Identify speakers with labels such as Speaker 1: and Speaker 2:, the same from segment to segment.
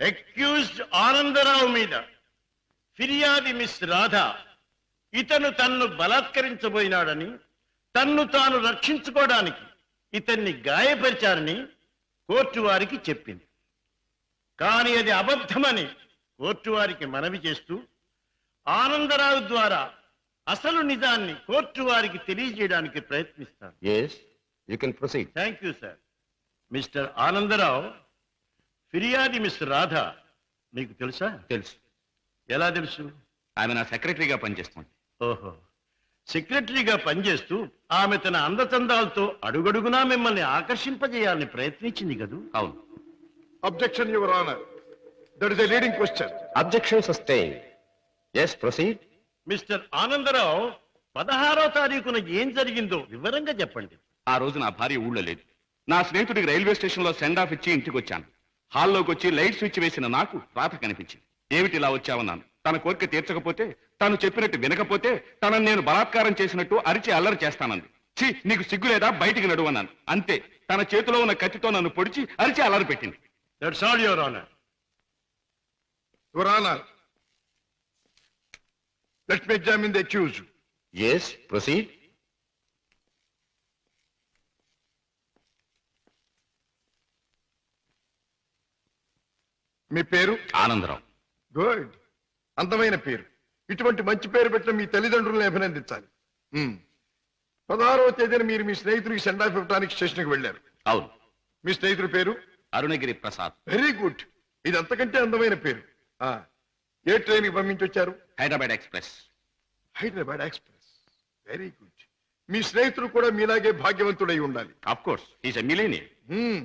Speaker 1: Accused Anandarao మీద ఫిర్యాది miss Radha. ఇతను తన్ను బలాత్కరించబోయినాడని తన్ను తాను రక్షించుకోవడానికి ఇతన్ని గాయపరిచారని కోర్టు వారికి చెప్పింది. కానీ అది అబద్ధమని కోర్టు వారికి మనవి చేస్తూ ఆనందరావు ద్వారా అసలు నిజాన్ని కోర్టు వారికి తెలియజేయడానికి ప్రయత్నిస్తాను. Thank you sir mister Anandarao ఫిర్యాది miss Radha. మీకు తెలుసా?
Speaker 2: తెలుసు.
Speaker 1: ఎలా తెలుసు?
Speaker 2: ఆమె నా సెక్రటరీగా పనిచేస్తుంది.
Speaker 1: ఓహో. సెక్రటరీగా పనిచేస్తూ ఆమె తన అందచందాలతో అడుగడుగునా మిమ్మల్ని ఆకర్షింపజేయాలని ప్రయత్నించింది కదూ?
Speaker 2: అవును.
Speaker 3: Objection, Your Honor. That is a leading question.
Speaker 4: Objection sustain yes proceed
Speaker 1: mister Anandarao పదహారో తారీఖున ఏం జరిగిందో వివరంగా చెప్పండి.
Speaker 2: ఆ రోజు నా భార్య ఊళ్ళో లేదు. నా స్నేహితుడికి రైల్వే స్టేషన్లో సెండ్ ఆఫ్ ఇచ్చి ఇంటికి వచ్చాను. హాల్లోకి వచ్చి లైట్ స్విచ్ వేసిన నాకు రాత కనిపించింది. ఏమిటి ఇలా వచ్చావన్నాను తన కోరిక తీర్చకపోతే తను చెప్పినట్టు వినకపోతే తనను నేను బలాత్కారం చేసినట్టు అరిచి అల్లరి చేస్తానంది. ఛీ నీకు సిగ్గు లేదా? బయటికి నడువన్నాను అంతే. తన చేతిలో ఉన్న కత్తితో నన్ను పొడిచి అరిచి అల్లరి పెట్టింది.
Speaker 1: That's all your honour
Speaker 3: examine the accused.
Speaker 4: Yes proceed
Speaker 3: మీ పేరు?
Speaker 2: ఆనందరావు.
Speaker 3: గుడ్. అందమైన పేరు. ఇటువంటి మంచి పేరు పెట్టిన మీ తల్లిదండ్రులను అభినందించాలి. పదహారవ తేదీన మీరు మీ స్నేహితుడికి సెండ్ ఆఫ్ ఇవ్వడానికి స్టేషన్కి వెళ్ళారు.
Speaker 2: అవును.
Speaker 3: మీ స్నేహితుడి పేరు?
Speaker 2: అరుణగిరి ప్రసాద్.
Speaker 3: Very good. ఇది అంతకంటే అందమైన పేరు. ఆ, ఏ ట్రైన్కి పంపించి వచ్చారు?
Speaker 2: Hyderabad express.
Speaker 3: Hyderabad express. Very good. మీ స్నేహితుడు కూడా మీలాగే భాగ్యవంతుడై ఉండాలి.
Speaker 2: Of course
Speaker 3: Hmm.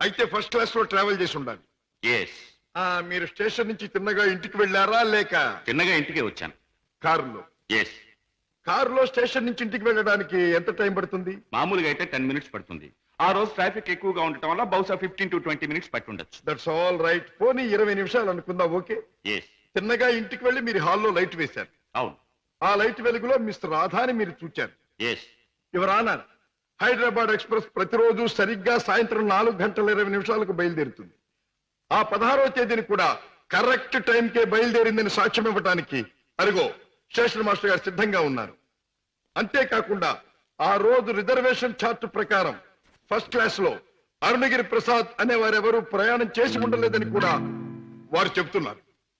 Speaker 3: అయితే ఫస్ట్ క్లాస్లో ట్రావెల్ చేసి ఉండాలి.
Speaker 2: ఎస్
Speaker 3: మీరు స్టేషన్ నుంచి తిన్నగా ఇంటికి వెళ్ళారా లేక?
Speaker 2: చిన్నగా ఇంటికే వచ్చాను.
Speaker 3: కారులో?
Speaker 2: ఎస్
Speaker 3: కారులో స్టేషన్ నుంచి ఇంటికి వెళ్ళడానికి ఎంత టైం పడుతుంది?
Speaker 2: మామూలుగా అయితే టెన్ మినిట్స్ పడుతుంది. ఆ రోజు ట్రాఫిక్ ఎక్కువగా ఉండటం వల్ల బహుశా ఫిఫ్టీన్ టు ట్వంటీ మినిట్స్ పట్టుండొచ్చు
Speaker 3: దట్స్ ఆల్ రైట్ పోనీ ఇరవై నిమిషాలు అనుకుందాం ఓకే?
Speaker 2: ఎస్
Speaker 3: తిన్నగా ఇంటికి వెళ్ళి మీరు హాల్లో లైట్ వేశారు.
Speaker 2: అవును.
Speaker 3: ఆ లైట్ వెలుగులో మిస్టర్ రాధాని మీరు చూచారు.
Speaker 2: ఎస్
Speaker 3: ఆనర్ హైదరాబాద్ ఎక్స్ప్రెస్ ప్రతిరోజు సరిగ్గా సాయంత్రం నాలుగు గంటల ఇరవై నిమిషాలకు బయలుదేరుతుంది. ఆ పదహారవ తేదీని కూడా కరెక్ట్ టైంకే బయలుదేరిందని సాక్ష్యం ఇవ్వటానికి అరుగో స్టేషన్ మాస్టర్ గారు సిద్ధంగా ఉన్నారు. అంతేకాకుండా ఆ రోజు రిజర్వేషన్ చార్ట్ ప్రకారం ఫస్ట్ క్లాస్లో అరుణగిరి ప్రసాద్ అనే వారెవరూ ప్రయాణం చేసి ఉండలేదని కూడా వారు చెబుతున్నారు.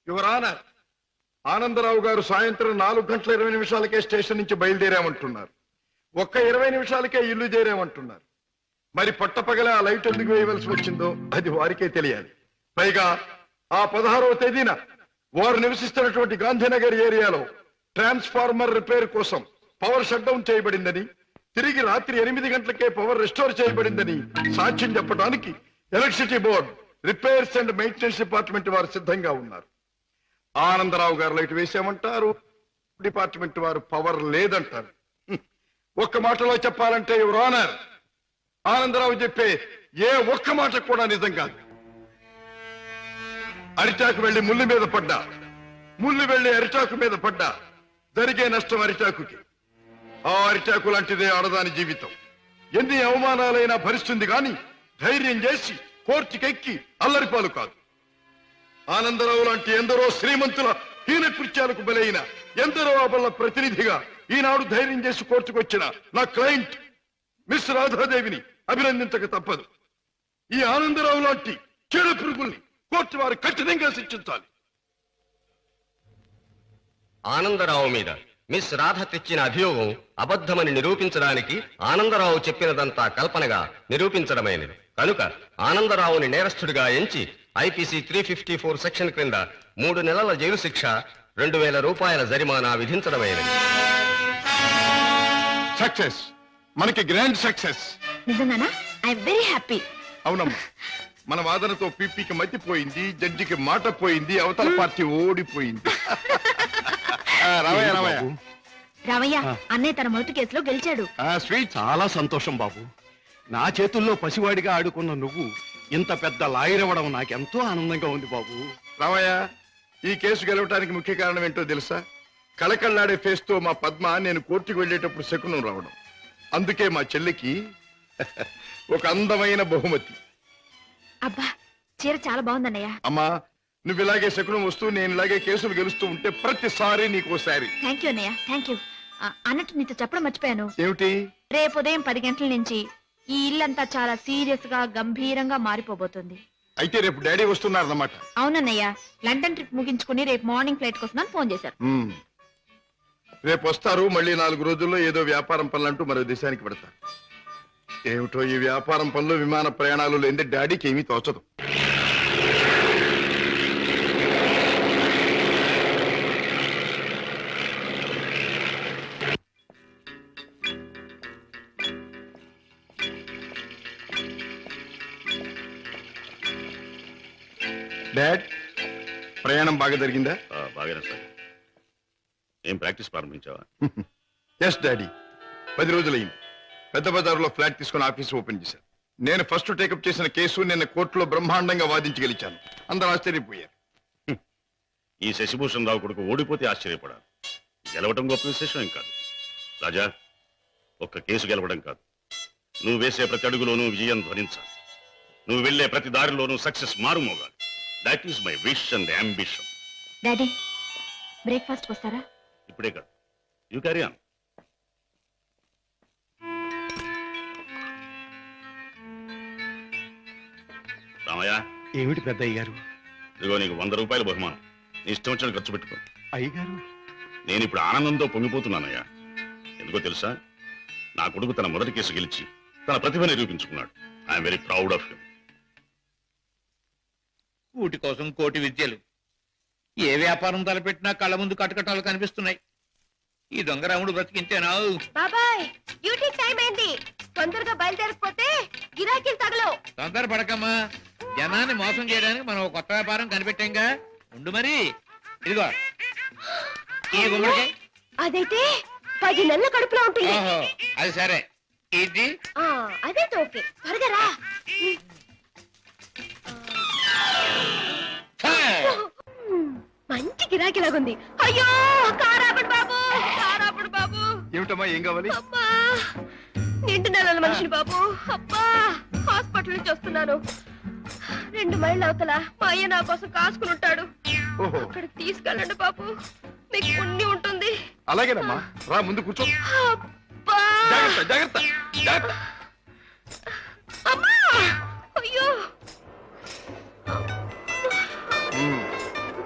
Speaker 3: యువర్ ఆనర్ ఆనందరావు గారు సాయంత్రం నాలుగు గంటల ఇరవై నిమిషాలకే స్టేషన్ నుంచి బయలుదేరామంటున్నారు. ఒక్క ఇరవై నిమిషాలకే ఇల్లు చేరామంటున్నారు. మరి పట్టపగల ఆ లైట్ ఎందుకు వేయవలసి వచ్చిందో అది వారికే తెలియాలి. పైగా ఆ పదహారవ తేదీన వారు నివసిస్తున్నటువంటి గాంధీనగర్ ఏరియాలో ట్రాన్స్ఫార్మర్ రిపేర్ కోసం పవర్ షట్ డౌన్ చేయబడిందని తిరిగి రాత్రి ఎనిమిది గంటలకే పవర్ రెస్టోర్ చేయబడిందని సాక్ష్యం చెప్పడానికి electricity board repairs and maintenance department వారు సిద్ధంగా ఉన్నారు. ఆనందరావు గారు లైట్ వేసామంటారు డిపార్ట్మెంట్ వారు పవర్ లేదంటారు. ఒక్క మాటలో చెప్పాలంటే యువర్ ఆనర్ ఆనందరావు చెప్పే ఏ ఒక్క మాట కూడా నిజం కాదు. అరిటాకు వెళ్ళి ముళ్ళు మీద పడ్డా. ముళ్ళు వెళ్ళి అరిటాకు మీద పడ్డా. జరిగే నష్టం అరిటాకుకి. ఆ అరిటాకు లాంటిదే ఆడదాని జీవితం. ఎన్ని అవమానాలైనా భరిస్తుంది గాని ధైర్యం చేసి కోర్టుకెక్కి అల్లరిపాలు కాదు. ఆనందరావు లాంటి ఎందరో శ్రీమంతుల హీన కృత్యాలకు బలైన ఎందరో అబల్ల ప్రతినిధిగా ఈనాడు ధైర్యం చేసి కోర్టుకొచ్చిన నా క్లయింట్ మిస్ రాధాదేవిని అభినందించక తప్పదు. ఈ ఆనందరావు లాంటి చీడ పురుగుల్ని కోర్టు వారు కఠినంగా శిక్షించాలి.
Speaker 4: ఆనందరావు మీద మిస్ రాధ తెచ్చిన అభియోగం అబద్ధమని నిరూపించడానికి ఆనందరావు చెప్పినదంతా కల్పనగా నిరూపించడమైనది. కనుక ఆనందరావుని నేరస్తుడిగా ఎంచి IPC three fifty four section క్రింద మూడు నెలల జైలు శిక్ష రెండు వేల రూపాయల జరిమానా విధించడమైనది.
Speaker 3: సక్సెస్ మనకి గ్రాండ్ సక్సెస్
Speaker 5: నిజంగానా? ఐఎమ్ వెరీ హ్యాపీ
Speaker 3: అవునమ్మా. మన వాదనతో పీపీకి మతిపోయింది జడ్జికి మాట పోయింది అవతల పార్టీ ఓడిపోయింది. ఆ, రావయ్య రావయ్య
Speaker 5: రామయ్య. అన్నయ్య తన మొదటి కేసులో గెలిచాడు.
Speaker 1: స్వీట్ చాలా సంతోషం బాబు. నా చేతుల్లో పసివాడిగా ఆడుకున్న నువ్వు ఇంత పెద్ద లాయర్ అవ్వడం నాకెంతో ఆనందంగా ఉంది బాబు.
Speaker 3: రావయ్య ఈ కేసు గెలవటానికి ముఖ్య కారణం ఏంటో తెలుసా? కళకళ్ళాడే ఫేస్తో మా పద్మ నేను కోర్టుకు వెళ్ళేటప్పుడు శకునం రావడం. అందుకే మా చెల్లికి ఒక అందమైన బహుమతి.
Speaker 5: అబ్బా చీర చాలా బాగుందన్నయ్య.
Speaker 3: అమ్మా నువ్వు ఇలాగే శకునం వస్తూ నేను ఇలాగే కేసులు గెలుస్తూ ఉంటే ప్రతిసారి నీకు సారి
Speaker 5: థ్యాంక్ యూ అన్నయ్య థ్యాంక్ యూ ఆ, అన్నట్టు నీతో చెప్పడం మర్చిపోయాను.
Speaker 3: ఏమిటి?
Speaker 5: రేపు ఉదయం పది గంటల నుంచి ఈ ఇల్లంతా చాలా సీరియస్గా గంభీరంగా మారిపోబోతుంది.
Speaker 3: అయితే రేపు డాడీ వస్తున్నారన్నమాట.
Speaker 5: అవునన్నయ్య లండన్ ట్రిప్ ముగించుకుని రేపు మార్నింగ్ ఫ్లైట్ కోసం ఫోన్ చేశారు.
Speaker 3: ఉమ్. రేపు వస్తారు మళ్ళీ నాలుగు రోజుల్లో ఏదో వ్యాపారం పనులంటూ మరో దేశానికి పెడతారు ఏమిటో ఈ వ్యాపారం పనులు విమాన ప్రయాణాలు లేని డాడీకి ఏమీ తోచదు. డాడ్ ప్రయాణం బాగా జరిగిందా?
Speaker 2: బాగానే సార్. ఏం ప్రాక్టీస్ ప్రారంభించావా?
Speaker 3: Yes daddy. పది రోజులైంది. పెద్ద బజార్లో ఫ్లాట్ తీసుకుని ఆఫీస్ ఓపెన్ చేశాను నేను ఫస్ట్ టేకప్ చేసిన కేసు నిన్న కోర్టులో బ్రహ్మాండంగా వాదించి గెలిచాను అందరూ ఆశ్చర్యపోయారు.
Speaker 2: ఈ శశిభూషణ్ రావు కొడుకు ఓడిపోతే ఆశ్చర్యపడాలి. గెలవడం గొప్ప విశేషం ఏం కాదు. రాజా ఒక్క కేసు గెలవడం కాదు. నువ్వు వేసే ప్రతి అడుగులోనూ విజయం ధ్వనించాలి. నువ్వు వెళ్ళే ప్రతి దారిలోనూ success మారుమోగాలి. That is my wish and ambition
Speaker 5: daddy breakfast వస్తారా?
Speaker 2: ఇప్పుడే కాదు. యూ క్యారీ ఆన్ రామయ్య
Speaker 1: ఏమిటి పెద్దయ్య గారు?
Speaker 2: ఇదిగో నీకు వంద రూపాయల బహుమానం. నీ ఇష్టం వచ్చిన ఖర్చు పెట్టుకో.
Speaker 1: అయ్యగారు
Speaker 2: నేను ఇప్పుడు ఆనందంతో పొంగిపోతున్నానయ్యా. ఎందుకో తెలుసా? నా కొడుకు తన మొదటి కేసు గెలిచి తన ప్రతిభ నిరూపించుకున్నాడు. I'm very proud of him
Speaker 6: కూటి కోసం కోటి విద్యలు. ఏ వ్యాపారం తలపెట్టినా కళ్ళ ముందు కటకటాలు కనిపిస్తున్నాయి. ఈ దొంగరాముడు బ్రతికింతేనా
Speaker 5: బాబాయ్ డ్యూటీ టైం అయింది తొందరగా బయలుదేరకపోతే గిరాకీలు తగలవు.
Speaker 6: తొందర పడకమ్మా జనాన్ని మోసం చేయడానికి మనం ఒక కొత్త వ్యాపారం కనిపెట్టాంగా. ఉండు మరి. ఇదిగో. ఈ గుమ్మడికాయ.
Speaker 5: అదైతే పది నెలల కడుపులో ఉంటుంది.
Speaker 6: ఓహో అది సరే. ఇది?
Speaker 5: అదైతే ఓకే. త్వరగా రా! మంచి గిరాకీ లాగుంది అయ్యో బాబు
Speaker 3: ఏమిటమ్మా ఏం కావాలి?
Speaker 5: అబ్బా నిండు నెలల మనిషిని బాబు. అబ్బా హాస్పిటల్ నుంచి వస్తున్నాను. రెండు మైళ్ళ అవతల మా అయ్య నా కోసం కాసుకుని ఉంటాడు.
Speaker 3: ఓహో.
Speaker 5: అక్కడికి తీసుకెళ్ళండి బాబు. మీకు పుణ్యం ఉంటుంది.
Speaker 3: అలాగేనమ్మా రా ముందు కూర్చో.
Speaker 5: అబ్బా.
Speaker 3: జాగ్రత్త జాగ్రత్త జాగ్రత్త.
Speaker 5: అమ్మా! అయ్యో.
Speaker 3: ఉమ్.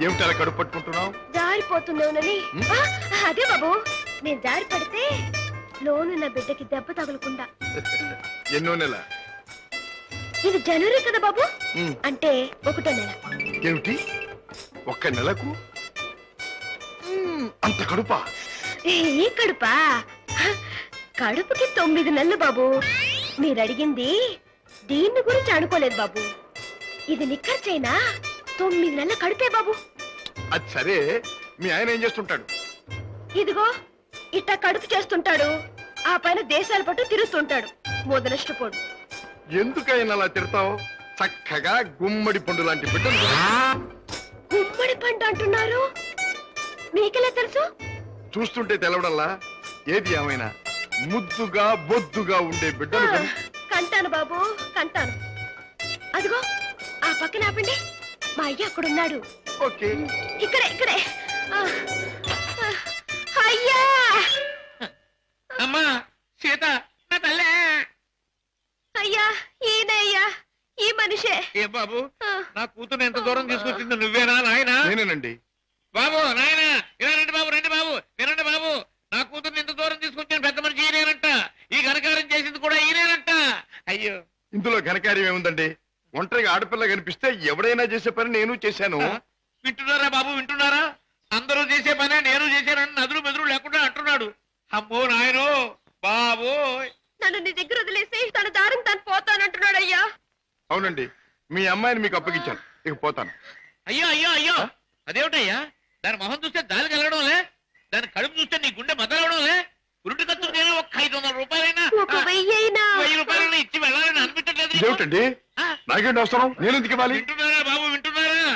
Speaker 3: ఏమిటి అలా కడుపు పట్టుకుంటున్నావు?
Speaker 5: జారిపోతుందేమోనని ఆ, అదే బాబు. నేను జారి పడితే లోనున్న బిడ్డకి దెబ్బ తగలకుండా.
Speaker 3: ఎన్నో నెల.
Speaker 5: ఇది జనవరి కదా బాబు?
Speaker 3: ఉమ్.
Speaker 5: అంటే ఒకటో నెల.
Speaker 3: ఏమిటి? ఒక్క నెలకు?
Speaker 5: మ్మ్.
Speaker 3: అంత కడుపా?
Speaker 5: ఈ కడుపా? కడుపుకి తొమ్మిది నెలలు బాబు. మీరు అడిగింది దీన్ని గురించి అనుకోలేదు బాబు. ఇది నిక్కర్చైనా తొమ్మిది నెలల కడుపే బాబు.
Speaker 3: అది సరే. మీ ఆయన ఏం చేస్తుంటాడు?
Speaker 5: ఇదిగో ఇట్ట కడుపు చేస్తుంటాడు. ఆ పైన దేశాల పట్టు తిరుగుతుంటాడు మొదలష్టపోడు
Speaker 3: ఎందుకైనా అలా తిడతావు? చక్కగా గుమ్మడి పండు లాంటి బిడ్డలు
Speaker 5: గుమ్మడి పంట అంటున్నారు? మీకెలా తెలుసు?
Speaker 3: చూస్తుంటే తెలవడంలా ఏది ఏమైనా ముద్దుగా బొద్దుగా ఉండే బిడ్డలు
Speaker 5: కంటాను బాబు కంటాను. అదిగో ఆ పక్కన ఆపండి. మా అయ్య అక్కడున్నాడు.
Speaker 3: ఓకే.
Speaker 5: ఇక్కడే ఇక్కడే. అయ్యా!
Speaker 6: అమ్మా సీత నా తల్లే.
Speaker 5: అయ్యా ఈయనే అయ్యా ఈ మనిషే.
Speaker 6: ఏ బాబు నా కూతురు ఎంత దూరం తీసుకొచ్చింది నువ్వేనా నాయనా?
Speaker 3: నేనేనండి.
Speaker 6: బాబు నాయన ఇలా రండి బాబు రండి బాబు వినండి బాబు. నా కూతుర్ని ఇంత దూరం తీసుకొచ్చిన పెద్ద మనిషి ఈయనేనంట. ఈ ఘనకారం చేసింది కూడా ఈయనేనంట. అయ్యో.
Speaker 3: ఇందులో ఘనకార్యం ఏముందండి? ఒంటరిగా ఆడపిల్ల కనిపిస్తే ఎవడైనా చేసే పని నేను చేశాను?
Speaker 6: వింటున్నారా బాబు వింటున్నారా? అందరూ చేసే పనే నేను చేశానని నదులు మెదులు లేకుండా అంటున్నాడు. అమ్మో నాయనో బాబు
Speaker 5: నన్ను నీ దగ్గర వదిలేసి తన దారిని తను పోతానంటున్నాడు అయ్యా
Speaker 3: అవునండి మీ అమ్మాయిని మీకు అప్పగించాను. ఇక పోతాను.
Speaker 6: అయ్యో అయ్యో అయ్యో. అదేమిటయ్యా? దాని మొహం చూస్తే దాని కలగడం లే దాని కడుపు చూస్తే నీ గుండె మదలవడం లే ఉరుటి కత్తు నేను ఒక ఐదు వందల రూపాయలైనా
Speaker 5: ఒక వెయ్యి అయినా
Speaker 6: వెయ్యి రూపాయలైనా ఇచ్చి వెళ్ళాలని అనిపించట్లేదు ఆ?
Speaker 3: నాకేంటి అవసరం? నేను ఎందుకు ఇవ్వాలి?
Speaker 6: వింటున్నారా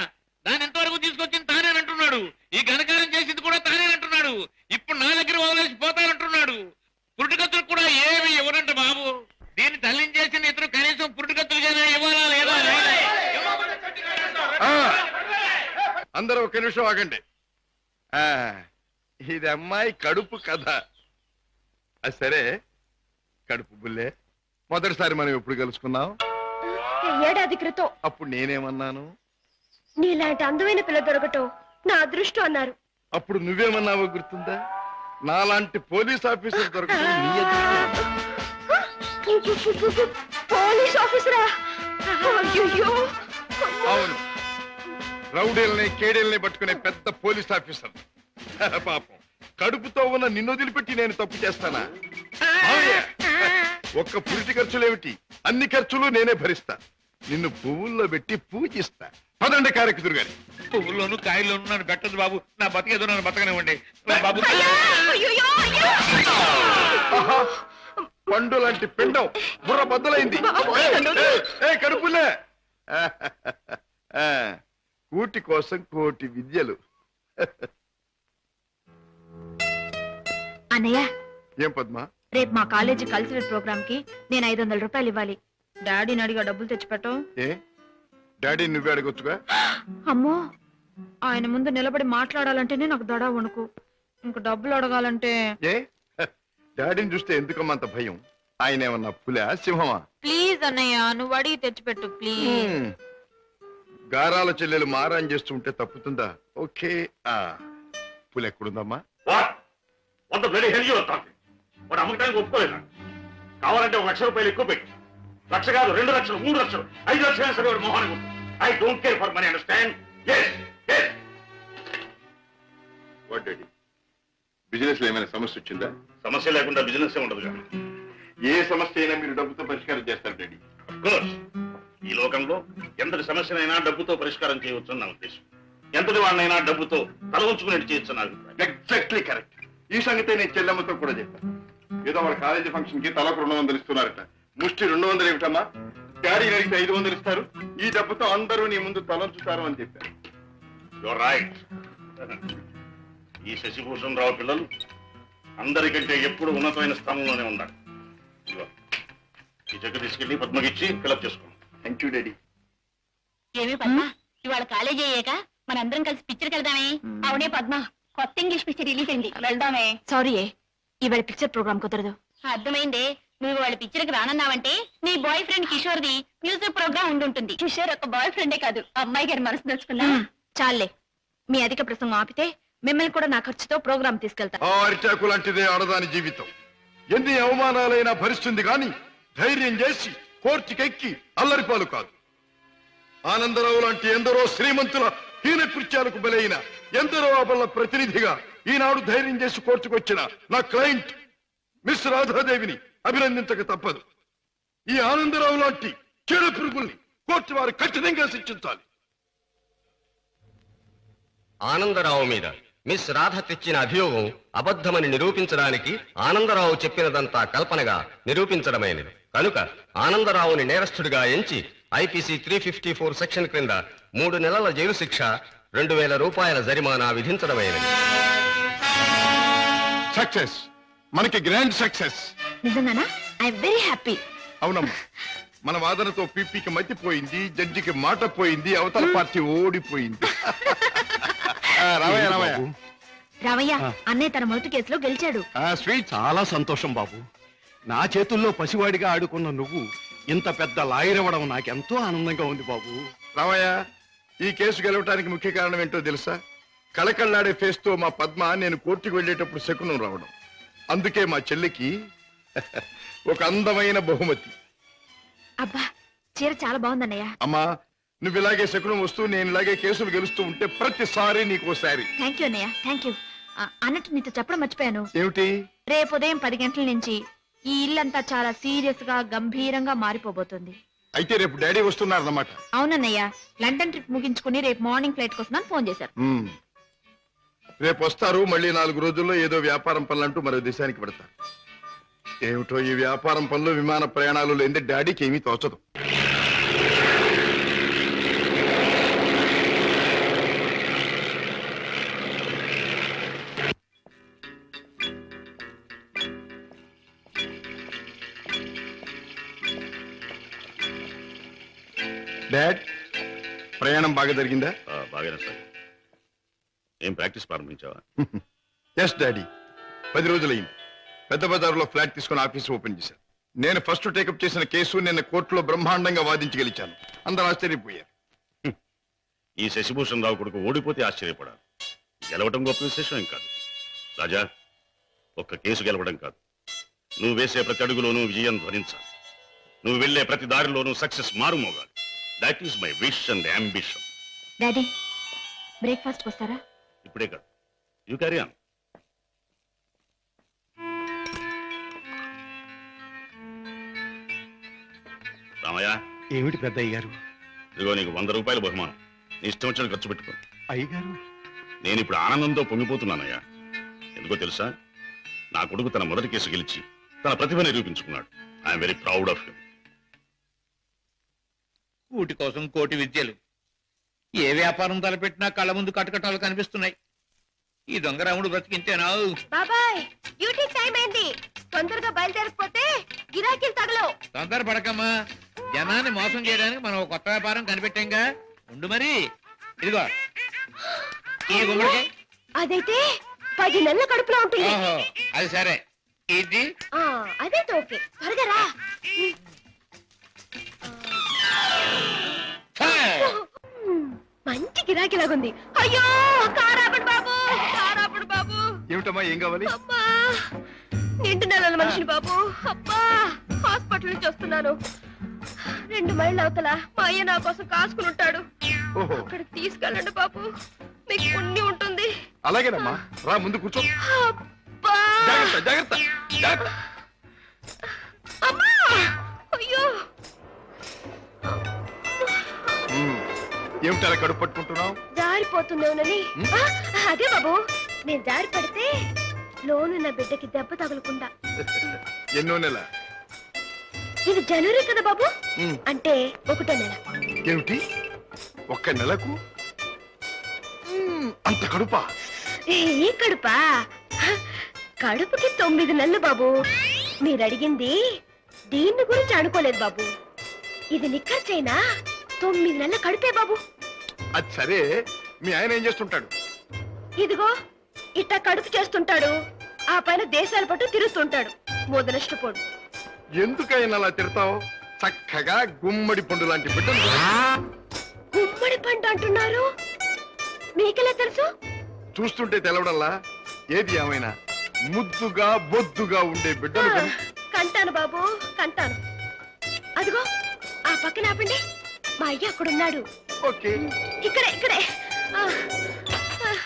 Speaker 6: దాని ఎంతవరకు తీసుకొచ్చింది తానేనంటున్నాడు ఈ ఘనకారం చేసింది కూడా తానేనంటున్నాడు ఇప్పుడు నా దగ్గర వదిలేసి పోతానంటున్నాడు పురుటికత్తులు కూడా ఏమి ఇవ్వనంట బాబు దీన్ని తల్లించేసిన ఇతరు కనీసం పురుటికత్తులుగానే ఇవ్వాలా లేదా
Speaker 3: అందరూ ఒక నిమిషం ఆగండి ఇది అమ్మాయి కడుపు కథ సరే కడుపు బుల్లే మొదటిసారి మనం ఎప్పుడు కలుసుకున్నాం
Speaker 5: ఏడాది క్రితం
Speaker 3: అప్పుడు నేనేమన్నాను
Speaker 5: నీలాంటి అందమైన పిల్ల దొరకటం నా అదృష్టం అన్నారు
Speaker 3: అప్పుడు నువ్వేమన్నావో గుర్తుందా నాలాంటి పోలీస్ ఆఫీసర్ అదృష్టం.
Speaker 5: పోలీస్ ఆఫీసరా
Speaker 3: అవును రౌడీల్ని కేడీల్ని పట్టుకునే పెద్ద పోలీస్ ఆఫీసర్. పాపం కడుపుతో ఉన్న నిన్ను వదిలిపెట్టి నేను తప్పు చేస్తానా? ఒక్క పురిటి ఖర్చులేమిటి? అన్ని ఖర్చులు నేనే భరిస్తా. నిన్ను పువ్వుల్లో పెట్టి పూజిస్తా. పదండి కారెక్కుదురు గారి
Speaker 6: పువ్వుల్లోను కాయల్లోను నన్ను పెట్టదు బాబు. నా బతికేదో నన్ను బతకనివ్వండి. బాబు.
Speaker 5: అయ్యో అయ్యో
Speaker 3: ఆహా, పండు లాంటి పిండం. బుర్ర బద్దలైంది. కడుపులే. ఆ, కూటి కోసం కోటి విద్యలు.
Speaker 7: అన్నయ్య.
Speaker 3: ఏం పద్మా?
Speaker 7: రేపు మా కాలేజీ కల్చరల్ ప్రోగ్రామ్కి నేను ఐదు వందల రూపాయలు ఇవ్వాలి. డాడీని అడిగా డబ్బులు తెచ్చిపెట్టం.
Speaker 3: ఏ? డాడీ నువ్వే అడగొచ్చుగా?
Speaker 7: అమ్మో! ఆయన ముందు నిలబడి మాట్లాడాలంటేనే నాకు దడ వణుకు. ఇంక డబ్బులు అడగాలంటే
Speaker 3: ఏ? డాడీని చూస్తే ఎందుకమ్మా అంత భయం? ఆయన ఏమన్నా పులా సింహమా?
Speaker 7: ప్లీజ్ అన్నయ్య నువ్వు అడిగి తెచ్చిపెట్టు ప్లీజ్.
Speaker 3: గారాల చెల్లెలు మారాన్ చేస్తూ ఉంటే తప్పుతుందా? ఓకే. ఆ పులి ఎక్కడుందమ్మా?
Speaker 2: వంద బ్లడీ హెల్జీ వస్తాను వాడు అమ్మకానికి ఒప్పుకోలేదు? కావాలంటే ఒక లక్ష రూపాయలు ఎక్కువ పెట్టి. లక్ష కాదు రెండు లక్షలు మూడు లక్షలు ఐదు లక్షలు సరే వాడు మొహానికి I don't care for money understand?
Speaker 3: What daddy? బిజినెస్లో ఏమైనా సమస్య వచ్చిందా?
Speaker 2: సమస్య లేకుండా బిజినెస్ ఉండదు కదా.
Speaker 3: ఏ సమస్య అయినా మీరు డబ్బుతో పరిష్కారం చేస్తారు డాడీ.
Speaker 2: కోర్స్ ఈ లోకంలో ఎంతటి సమస్యనైనా డబ్బుతో పరిష్కారం చేయవచ్చు నా ఉద్దేశం. ఎంతటి వాడినైనా డబ్బుతో తల ఉంచుకునేట్టు చేయొచ్చు నా అభిప్రాయం.
Speaker 3: ఎగ్జాక్ట్లీ కరెక్ట్ ఈ సంగతే నేను చెల్లెమ్మతో కూడా చెప్పాను. ఏదో వాళ్ళ కాలేజీ ఫంక్షన్కి తలకు రెండు వందలు ఇస్తున్నారట. ముష్టి రెండు వందలు ఏమిటమ్మా? డాడీ అడిగితే ఐదు వందలు ఇస్తారు. ఈ డబ్బుతో అందరూ నీ ముందు తలంచుతారు అని చెప్పారు
Speaker 2: యువర్ రైట్ ఈ శశిభూషణ్ రావు పిల్లలు అందరికంటే ఎప్పుడు ఉన్నతమైన స్థానంలోనే ఉన్నారు ఇదిగో, ఈ చెక్ తీసుకెళ్ళి పద్మకిచ్చి ఫిలప్ చేసుకోండి.
Speaker 3: థ్యాంక్ యూ డాడీ
Speaker 8: ఏమి పద్మ? ఇవాళ కాలేజీ అయ్యాక మనందరం కలిసి పిక్చర్కి వెళ్దామే అవునే పద్మ కొత్త ఇంగ్లీష్ పిక్చర్ రిలీజ్ అయింది. వెళ్దామే.
Speaker 7: సారీ ఇవాళ పిక్చర్ ప్రోగ్రామ్ కుదరదు.
Speaker 8: అర్థమైందే నువ్వు వాళ్ళ పిక్చర్కి రానన్నావంటే నీ boy friend Kishore the music programme ఉండుంటుంది. Kishore ఒక బాయ్ ఫ్రెండే కాదు అమ్మాయి గారి మనసు దోచుకున్నా
Speaker 7: మ్మ్, చాలే మీ అధిక ప్రసంగం ఆపితే మిమ్మల్ని కూడా నా ఖర్చుతో ప్రోగ్రామ్ తీసుకెళ్తా.
Speaker 3: ఆ అరిటాకు లాంటిదే ఆడదాని జీవితం. ఎన్ని అవమానాలైనా భరిస్తుంది గాని ధైర్యం చేసి కోర్టుకెక్కి అల్లరిపాలు కాదు. ఆనందరావు లాంటి ఎందరో శ్రీమంతుల హీన కృత్యాలకు బలైన ఎందరో అబల ప్రతినిధిగా ఈనాడు ధైర్యం చేసి కోర్టుకొచ్చిన నా క్లయింట్ మిస్ రాధాదేవిని అభినందించక తప్పదు. ఈ ఆనందరావు లాంటి చీడ పురుగుల్ని కోర్టు వారు ఖచ్చితంగా శిక్షించాలి.
Speaker 4: ఆనందరావు మీద మిస్ రాధ తెచ్చిన అభియోగం అబద్ధమని నిరూపించడానికి ఆనందరావు చెప్పినదంతా కల్పనగా నిరూపించడమైనది. కనుక ఆనందరావుని నేరస్తుడిగా ఎంచి IPC three fifty four section క్రింద మూడు నెలల జైలు శిక్ష రెండు వేల రూపాయల జరిమానా విధించడమైనది
Speaker 3: సక్సెస్ మనకి గ్రాండ్ సక్సెస్
Speaker 7: నిజంగానా? ఐ వెరీ హ్యాపీ
Speaker 3: అవునమ్మా. మన వాదనతో పీపీకి మతిపోయింది జడ్జికి మాట పోయింది అవతల పార్టీ ఓడిపోయింది. ఆ, రావయ్య.
Speaker 7: అన్నయ్య తన మొదటి కేసులో గెలిచాడు.
Speaker 3: ఆ, స్వీట్
Speaker 1: చాలా సంతోషం బాబు. నా చేతుల్లో పసివాడిగా ఆడుకున్న నువ్వు ఇంత పెద్ద లాయర్ అవ్వడం నాకెంతో ఆనందంగా ఉంది బాబు.
Speaker 3: రావయ్య ఈ కేసు గెలవటానికి ముఖ్య కారణం ఏంటో తెలుసా? కళకళ్ళాడే ఫేస్తో మా పద్మ నేను కోర్టుకు వెళ్ళేటప్పుడు శకునం రావడం. అందుకే మా చెల్లికి ఒక అందమైన బహుమతి.
Speaker 7: అబ్బా చీర చాలా బాగుందన్నయ్య.
Speaker 3: అమ్మా నువ్వు ఇలాగే శకునం వస్తూ నేను ఇలాగే కేసులు గెలుస్తూ ఉంటే ప్రతిసారి నీకోసారి
Speaker 7: థ్యాంక్ యూ అన్నయ్య థ్యాంక్ యూ అన్నట్టు నీతో చెప్పడం మర్చిపోయాను.
Speaker 3: ఏమిటి?
Speaker 7: రేపు ఉదయం పది గంటల నుంచి ఈ ఇల్లంతా చాలా సీరియస్గా గంభీరంగా మారిపోబోతుంది.
Speaker 3: అయితే రేపు డాడీ వస్తున్నారన్నమాట.
Speaker 7: అవునన్నయ్య లండన్ ట్రిప్ ముగించుకుని రేపు మార్నింగ్ ఫ్లైట్ కోసం ఫోన్ చేశారు.
Speaker 3: మ్మ్. రేపు వస్తారు మళ్ళీ నాలుగు రోజుల్లో ఏదో వ్యాపారం పనులంటూ మరో దేశానికి పెడతారు ఏమిటో ఈ వ్యాపారం పనులు విమాన ప్రయాణాలు లేని డాడీకి ఏమీ తోచదు. డాడ్ ప్రయాణం బాగా జరిగిందా?
Speaker 2: బాగానే సార్. ఏం ప్రాక్టీస్ ప్రారంభించావా?
Speaker 3: ఎస్ డాడీ పది రోజులైంది పెద్ద బజార్లో ఫ్లాట్ తీసుకుని ఆఫీస్ ఓపెన్ చేశాను నేను ఫస్ట్ టేకప్ చేసిన కేసు నిన్న కోర్టులో బ్రహ్మాండంగా వాదించి గెలిచాను అందరూ ఆశ్చర్యపోయారు.
Speaker 2: ఈ శశిభూషణ్ రావు కొడుకు ఓడిపోతే ఆశ్చర్యపడాలి. గెలవడం గొప్ప విశేషం ఏం కాదు. రాజా ఒక్క కేసు గెలవడం కాదు. నువ్వు వేసే ప్రతి అడుగులోనూ విజయం ధ్వనించాలి. నువ్వు వెళ్ళే ప్రతి దారిలోనూ success మారుమోగాలి. That is my wish and ambition
Speaker 5: daddy breakfast వస్తారా?
Speaker 2: ఇప్పుడే కాదు. You carry on Ramayya.
Speaker 1: ఏమిటి పెద్దయ్య గారు
Speaker 2: ఇదిగో నీకు వంద రూపాయల బహుమానం. నీ ఇష్టం వచ్చిన ఖర్చు పెట్టుకో.
Speaker 1: అయ్యగారు?
Speaker 2: నేను ఇప్పుడు ఆనందంతో పొంగిపోతున్నానయ్యా. ఎందుకో తెలుసా? నా కొడుకు తన మొదటి కేసు గెలిచి తన ప్రతిభ నిరూపించుకున్నాడు. I'm very proud of him
Speaker 6: కూటి కోసం కోటి విద్యలు. ఏ వ్యాపారం తలపెట్టినా కళ్ళ ముందు కటకటాలు కనిపిస్తున్నాయి. ఈ దొంగరాముడు బ్రతికింతేనా
Speaker 5: బాబాయ్ డ్యూటీ టైం అయింది. తొందరగా బయలుదేరకపోతే గిరాకీలు తగలవు.
Speaker 6: తొందర పడకమ్మా జనాన్ని మోసం చేయడానికి మనం ఒక కొత్త వ్యాపారం కనిపెట్టాంగా. ఉండు మరి. ఇదిగో. ఈ గుమ్మడికాయ.
Speaker 5: అదైతే పది నెలల కడుపులో ఉంటుంది.
Speaker 6: ఓహో అది సరే. ఇది?
Speaker 5: ఆ, అదైతే ఓకే. త్వరగా రా. మంచి గిరాకీలాగుంది. అయ్యో కారాపడు బాబు కారాపడు బాబు.
Speaker 3: ఏమిటమ్మా ఏం కావాలి?
Speaker 5: అబ్బా నిండు నెలల మనిషిని బాబు. అబ్బా హాస్పిటల్ నుంచి వస్తున్నాను. రెండు మైళ్ళ అవతల మా అయ్య నా కోసం కాసుకుని ఉంటాడు. అక్కడికి తీసుకెళ్ళండి బాబు. మీకు పుణ్యం ఉంటుంది.
Speaker 3: అలాగేనమ్మా రా ముందు కూర్చో.
Speaker 5: అబ్బా.
Speaker 3: జాగ్రత్త జాగ్రత్త జాగ్రత్త.
Speaker 5: అమ్మా
Speaker 3: ఏమిటి అలా కడుపు పట్టుకుంటున్నావు
Speaker 5: జారిపోతుందేమోనని ఆ, అదే బాబు నేను జారి పడితే లోనున్న బిడ్డకి దెబ్బ తగలకుండా
Speaker 3: ఎన్నో నెల?
Speaker 5: ఇది జనవరి కదా బాబు. అంటే ఒకటో నెల.
Speaker 3: ఏమిటి? ఒక్క నెలకు. అంత కడుపా?
Speaker 5: ఈ కడుపా? కడుపుకి తొమ్మిది నెలలు బాబు. మీరు అడిగింది దీన్ని గురించి అనుకోలేదు బాబు. ఇది నిక్కర్చైనా తొమ్మిది నెలల కడుపే బాబు.
Speaker 3: అది సరే మీ ఆయన ఏం చేస్తుంటాడు?
Speaker 5: ఇదిగో ఇట్ట కడుపు చేస్తుంటాడు. ఆ పైన దేశాల పట్టు తిరుగుతుంటాడు. మొదలష్టపోడు
Speaker 3: ఎందుకైనా అలా తిడతావు? చక్కగా గుమ్మడి పండు లాంటి బిడ్డలు
Speaker 5: గుమ్మడి పంట అంటున్నారు? మీకెలా తెలుసు?
Speaker 3: చూస్తుంటే తెలవడంలా ఏది ఏమైనా ముద్దుగా బొద్దుగా ఉండే బిడ్డలు
Speaker 5: కంటాను బాబు కంటాను. అదిగో ఆ పక్కన ఆపండి. మా అయ్య అక్కడున్నాడు.
Speaker 3: ఓకే
Speaker 5: ఇక్కడే ఇక్కడే ఆ,